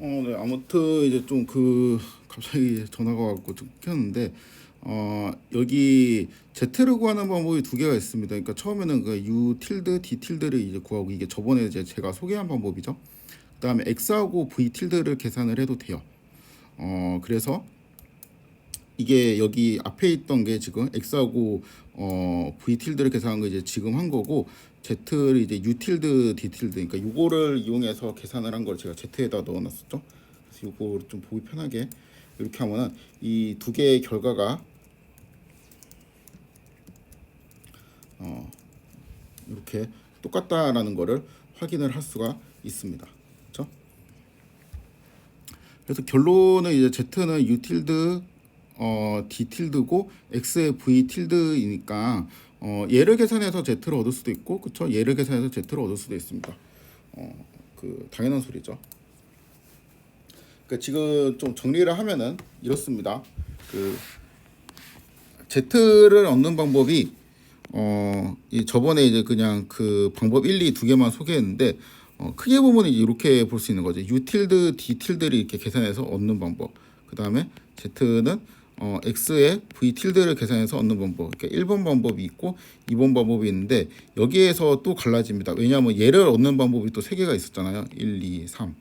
어, 네. 아무튼 이제 좀 그 갑자기 전화가 왔고 좀 켰는데 어, 여기 Z를 구하는 방법이 두 개가 있습니다. 그러니까 처음에는 그 U 틸드 D 틸드를 이제 구하고 이게 저번에 이제 제가 소개한 방법이죠. 그다음에 X하고 V 틸드를 계산을 해도 돼요. 어, 그래서 이게 여기 앞에 있던 게 지금 X하고 어, V 틸드를 계산한 거 이제 지금 한 거고 Z를 이제 U 틸드 D 틸드 그러니까 요거를 이용해서 계산을 한 걸 제가 Z에다 넣어놨었죠. 그래서 요거 좀 보기 편하게 이렇게 하면은 이 두 개의 결과가 어, 이렇게 똑같다라는 거를 확인을 할 수가 있습니다. 그렇죠? 그래서 결론은 이제 Z는 U 틸드 어, D 틸드고 X의 V 틸드이니까 어, 얘를 계산해서 Z를 얻을 수도 있고 그쵸? 얘를 계산해서 Z를 얻을 수도 있습니다. 어, 그 당연한 소리죠. 그러니까 지금 좀 정리를 하면은 이렇습니다. 그 Z를 얻는 방법이 어, 이 저번에 이제 그냥 그 방법 1, 2 두 개만 소개했는데 어, 크게 보면 이렇게 볼 수 있는 거죠. U 틸드, D 틸드를 이렇게 계산해서 얻는 방법. 그 다음에 Z는 어, X의 V 틸드를 계산해서 얻는 방법. 그러니까 1번 방법이 있고 2번 방법이 있는데 여기에서 또 갈라집니다. 왜냐하면 얘를 얻는 방법이 또 세 개가 있었잖아요. 1, 2, 3.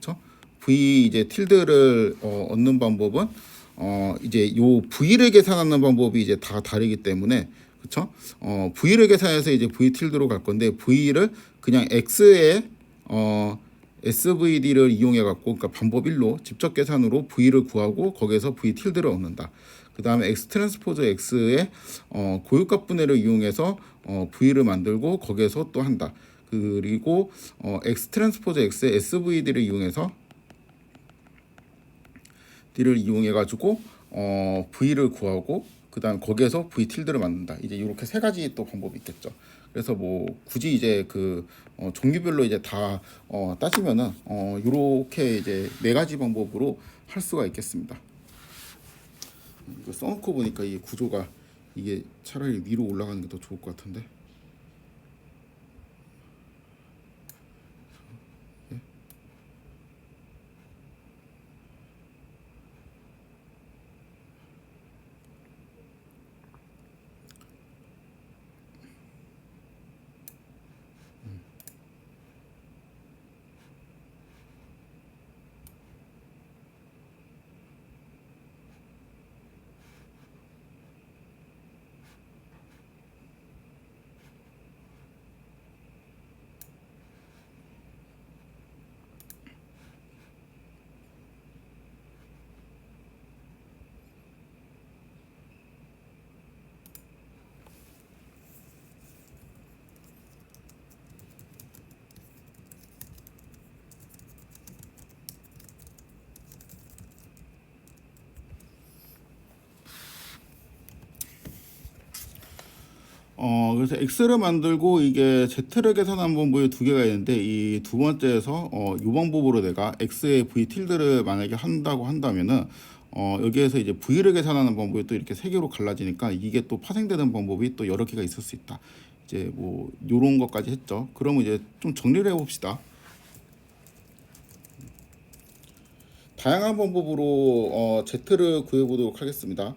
그렇죠? V 이제 틸드를 어, 얻는 방법은 어, 이제 요 V를 계산하는 방법이 이제 다 다르기 때문에 그렇죠? 어, V를 계산해서 이제 V 틸드로 갈 건데 V를 그냥 X의 어, SVD를 이용해 갖고 그러니까 방법 1로 직접 계산으로 V를 구하고 거기에서 V 틸드를 얻는다. 그 다음에 X 트랜스포즈 X의 어, 고유값 분해를 이용해서 어, V를 만들고 거기에서 또 한다. 그리고 어, X 트랜스포즈 X의 SVD를 이용해서 D를 이용해 가지고 어, V를 구하고 그다음 거기에서 V 틸드를 만든다. 이제 이렇게 세 가지 또 방법이 있겠죠. 그래서 뭐 굳이 이제 그 어, 종류별로 이제 다 어, 따지면은 어, 이렇게 이제 네 가지 방법으로 할 수가 있겠습니다. 이거 써놓고 보니까 이 구조가 이게 차라리 위로 올라가는 게 더 좋을 것 같은데. 어 그래서 X를 만들고 이게 Z를 계산한 방법이 두 개가 있는데 이 두 번째에서 어, 이 방법으로 내가 X의 V 틸드를 만약에 한다고 한다면은 어, 여기에서 이제 V를 계산하는 방법이 또 이렇게 세 개로 갈라지니까 이게 또 파생되는 방법이 또 여러 개가 있을 수 있다. 이제 뭐 요런 것까지 했죠. 그러면 이제 좀 정리를 해봅시다. 다양한 방법으로 어, Z를 구해보도록 하겠습니다.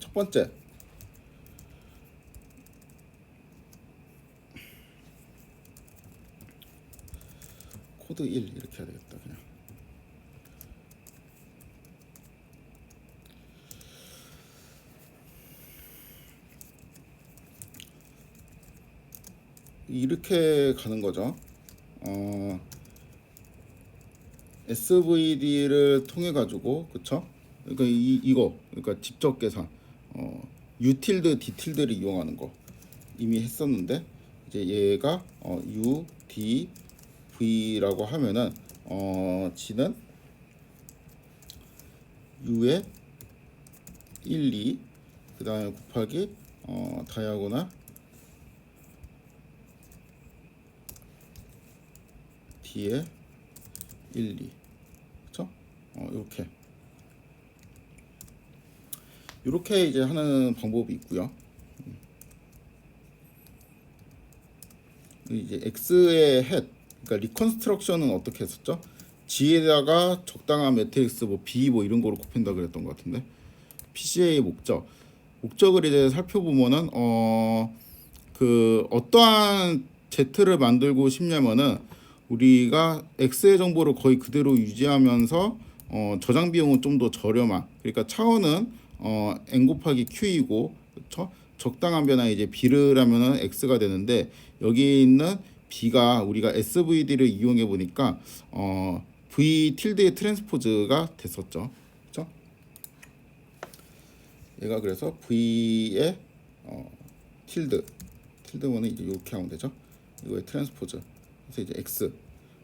첫 번째. 코드 1 이렇게 해야 되겠다 그냥. 이렇게 가는 거죠. 어, SVD를 통해 가지고 그쵸? 그러니까 이, 이거 그러니까 직접 계산. 어, U틸드 D틸드를 이용하는 거. 이미 했었는데 이제 얘가 어, U, D, V라고 하면은 어 G는 U에 1, 2 그 다음에 곱하기 어 다이아고나 D에 1, 2 그쵸? 어 이렇게 이렇게 이제 하는 방법이 있고요. 이제 x의 head 그러니까 리컨스트럭션은 어떻게 했었죠? G에다가 적당한 매트릭스 뭐 B 뭐 이런 거로 곱한다 그랬던 것 같은데 PCA의 목적 목적을 이제 살펴보면은 어 그 어떠한 Z를 만들고 싶냐면은 우리가 X의 정보를 거의 그대로 유지하면서 어 저장 비용은 좀 더 저렴한 그러니까 차원은 어 n 곱하기 q이고 그렇죠? 적당한 변화에 이제 b를 하면은 x가 되는데 여기 있는 b가 우리가 svd를 이용해 보니까 어 v 틸드의 트랜스포즈가 됐었죠. 그렇죠? 얘가 그래서 v의 어 틸드 틸드면은 이제 이렇게 하면 되죠. 이거의 트랜스포즈. 그래서 이제 x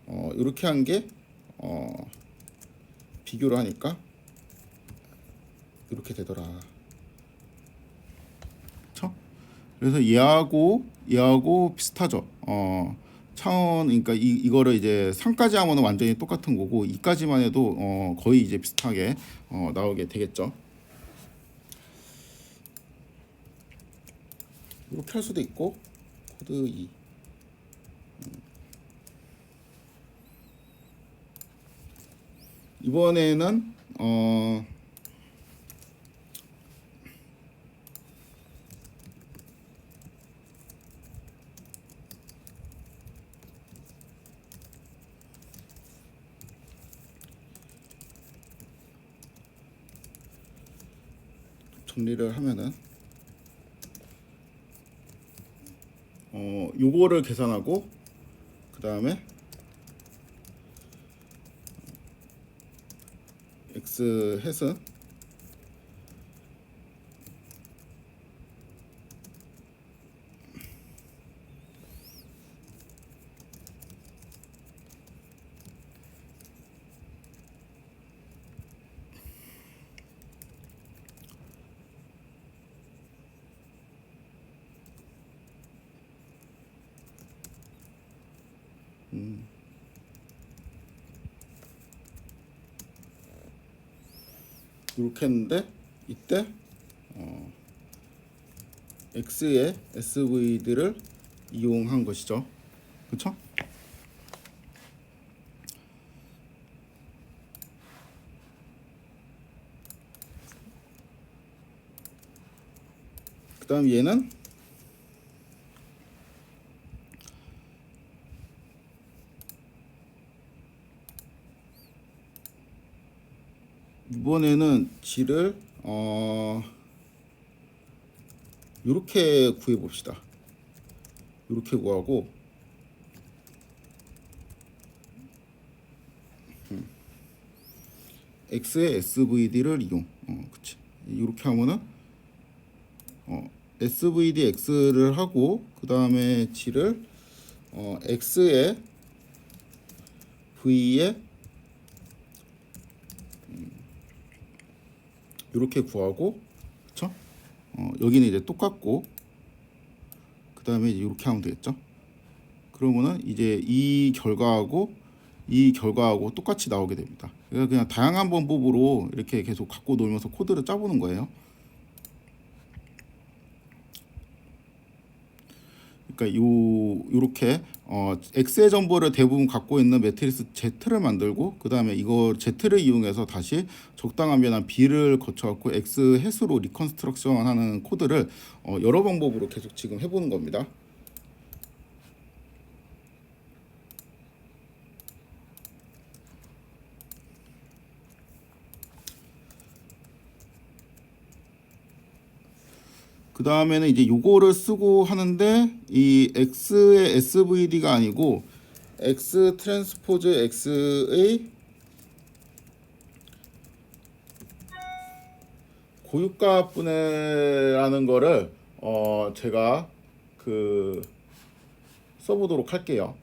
어 이렇게 한 게 어 비교를 하니까 이렇게 되더라. 그래서 얘하고 얘하고 비슷하죠. 어 차원 그러니까 이 이거를 이제 3까지 하면은 완전히 똑같은 거고 2까지만 해도 어 거의 이제 비슷하게 어 나오게 되겠죠. 이렇게 할 수도 있고 코드 2 이번에는 어 정리를 하면은 어 요거를 계산하고 그 다음에 x 햇은 이렇게 했는데 이때 어, x의 sv들을 이용한 것이죠. 그렇죠? 그다음 얘는 이번에는 G를 어 이렇게 구해 봅시다. 이렇게 구하고 음. X의 SVD를 이용. 어, 그치. 이렇게 하면은 어, SVD X를 하고 그 다음에 G를 어, X의 V의 이렇게 구하고 그쵸? 어, 여기는 이제 똑같고 그 다음에 이렇게 하면 되겠죠? 그러면은 이제 이 결과하고 이 결과하고 똑같이 나오게 됩니다. 그래서 그냥 다양한 방법으로 이렇게 계속 갖고 놀면서 코드를 짜보는 거예요 그러니까 요 요렇게 어 X의 정보를 대부분 갖고 있는 매트리스 Z를 만들고 그 다음에 이거 Z를 이용해서 다시 적당한 변화 B를 거쳐 갖고 X 횟수로 리컨스트럭션하는 코드를 어 여러 방법으로 계속 지금 해 보는 겁니다. 그 다음에는 이제 요거를 쓰고 하는데 이 x의 svd가 아니고 x 트랜스포즈 x의 고유가 분해라는 거를 어 제가 그 써보도록 할게요.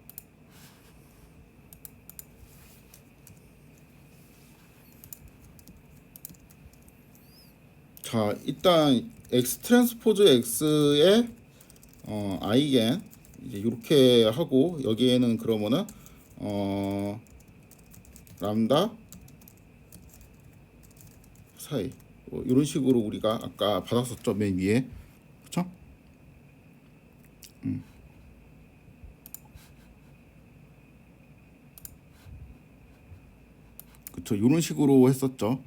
자 일단 x 트랜스포즈 x의 어, i겐 이제 이렇게 하고 여기에는 그러면은 어 람다 사이 뭐 이런 식으로 우리가 아까 받았었죠 맨 위에 그렇죠? 음. 그쵸 이런 식으로 했었죠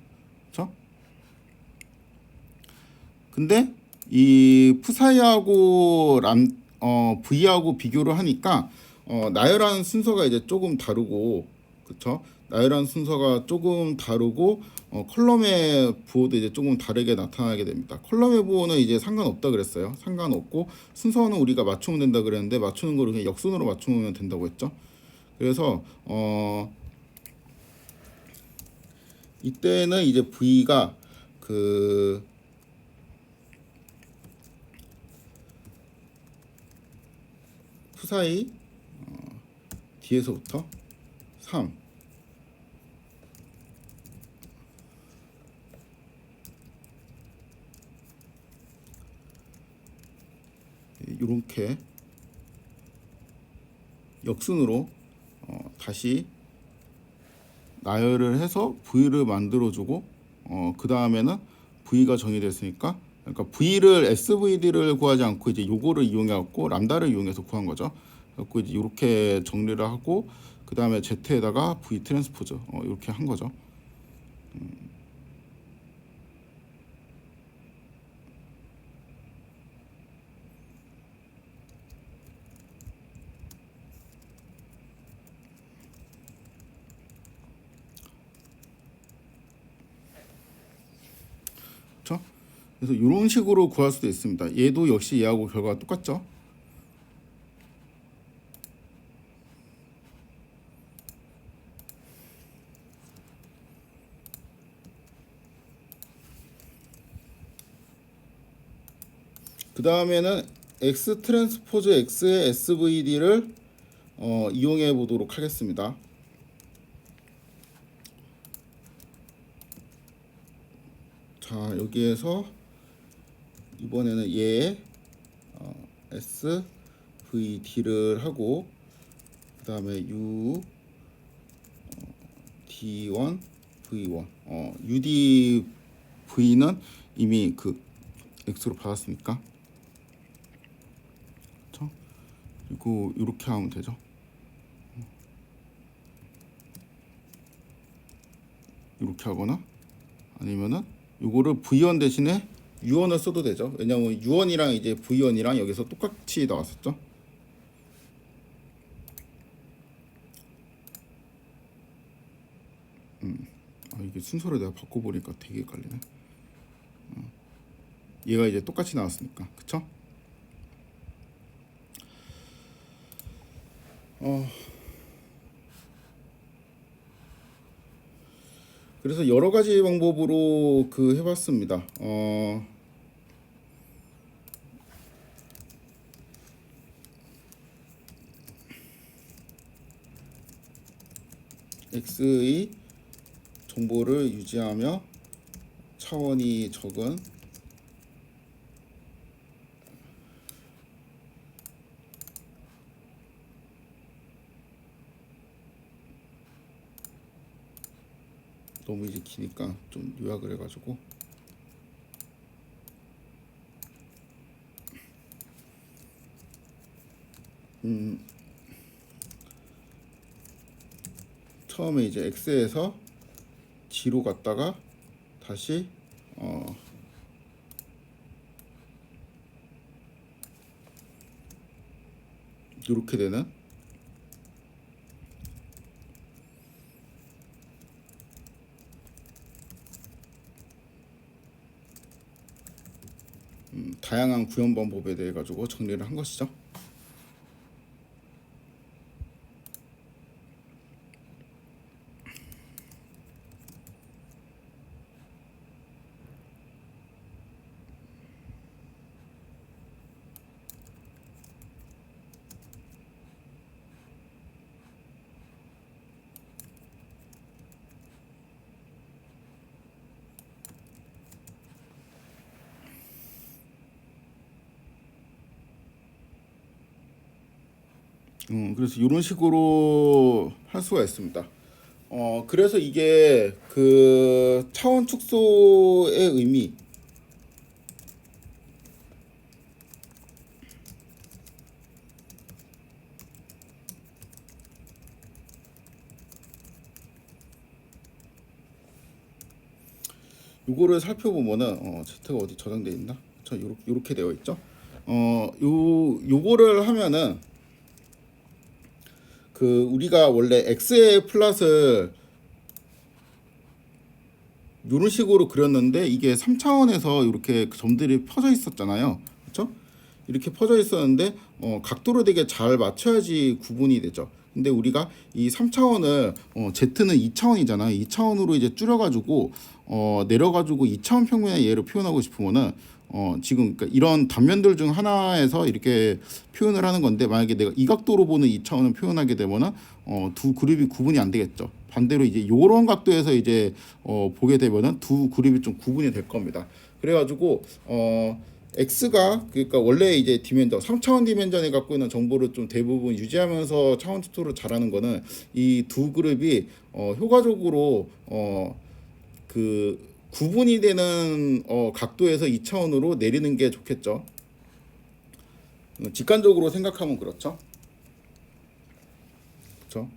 그쵸 근데 이 푸사이하고 람, 어, V하고 비교를 하니까 어, 나열한 순서가 이제 조금 다르고 그쵸 나열한 순서가 조금 다르고 어, 컬럼의 부호도 이제 조금 다르게 나타나게 됩니다. 컬럼의 부호는 이제 상관없다 그랬어요. 상관없고 순서는 우리가 맞추면 된다 그랬는데 맞추는 거를 그냥 역순으로 맞추면 된다고 했죠. 그래서 어 이때는 이제 V가 그 사이 어, 뒤에서부터 3 이렇게 역순으로 어, 다시 나열을 해서 V를 만들어주고 어, 그 다음에는 V가 정의됐으니까 그러니까 V를 SVD를 구하지 않고 이제 요거를 이용해 갖고 람다를 이용해서 구한 거죠. 그래서 이제 이렇게 정리를 하고 그 다음에 Z에다가 V 트랜스포즈 어, 이렇게 한 거죠. 그렇죠? 그래서 이런 식으로 구할 수도 있습니다. 얘도 역시 얘하고 결과가 똑같죠. 그 다음에는 X 트랜스포즈 X의 SVD를 어, 이용해 보도록 하겠습니다. 자 여기에서 이번에는 얘 어, S V D를 하고 그 다음에 U 어, D1 V1 어, UD V는 이미 그 X로 받았으니까 그렇죠? 그리고 이렇게 하면 되죠. 이렇게 하거나 아니면은 요거를 V1 대신에 U1을 써도 되죠. 왜냐면 U1이랑 이제 V1이랑 여기서 똑같이 나왔었죠. 음, 아 이게 순서를 내가 바꿔보니까 되게 헷갈리네. 어. 얘가 이제 똑같이 나왔으니까, 그쵸? 어. 그래서 여러 가지 방법으로 그 해봤습니다. 어, x의 정보를 유지하며 차원이 적은 너무 이제 기니까 좀 요약을 해가지고. 음. 처음에 이제 X에서 G로 갔다가 다시 어 이렇게 되는 다양한 구현 방법에 대해 가지고 정리를 한 것이죠. 음, 그래서 이런 식으로 할 수가 있습니다. 어, 그래서 이게 그 차원 축소의 의미, 요거를 살펴보면은 어, Z가 어디 저장돼 있나? 저 요렇게, 요렇게 되어 있죠. 어, 요 요거를 하면은 그 우리가 원래 x의 플랫을 이런 식으로 그렸는데 이게 3차원에서 이렇게 점들이 퍼져 있었잖아요. 그렇죠? 이렇게 퍼져 있었는데 어, 각도를 되게 잘 맞춰야지 구분이 되죠. 근데 우리가 이 3차원을 어, Z는 2차원이잖아. 2차원으로 이제 줄여가지고 어, 내려가지고 2차원 평면의 얘를 표현하고 싶으면은 어, 지금 그러니까 이런 단면들 중 하나에서 이렇게 표현을 하는 건데 만약에 내가 이 각도로 보는 2차원을 표현하게 되면은 어, 두 그룹이 구분이 안 되겠죠. 반대로 이제 요런 각도에서 이제 어, 보게 되면은 두 그룹이 좀 구분이 될 겁니다. 그래가지고 어, x가 그러니까 원래 이제 디멘전 3차원 디멘전에 갖고 있는 정보를 좀 대부분 유지하면서 차원 투투를 잘하는 거는 이 두 그룹이 어, 효과적으로 어, 그 구분이 되는 어, 각도에서 2차원으로 내리는 게 좋겠죠. 어, 직관적으로 생각하면 그렇죠. 그렇죠.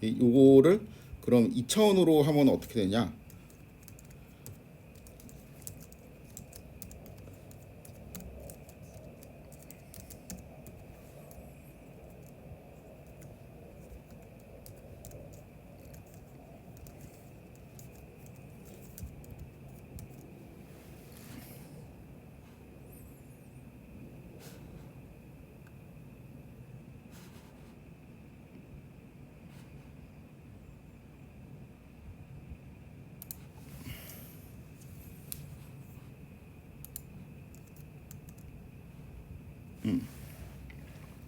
이 요거를 그럼 2차원으로 하면 어떻게 되냐?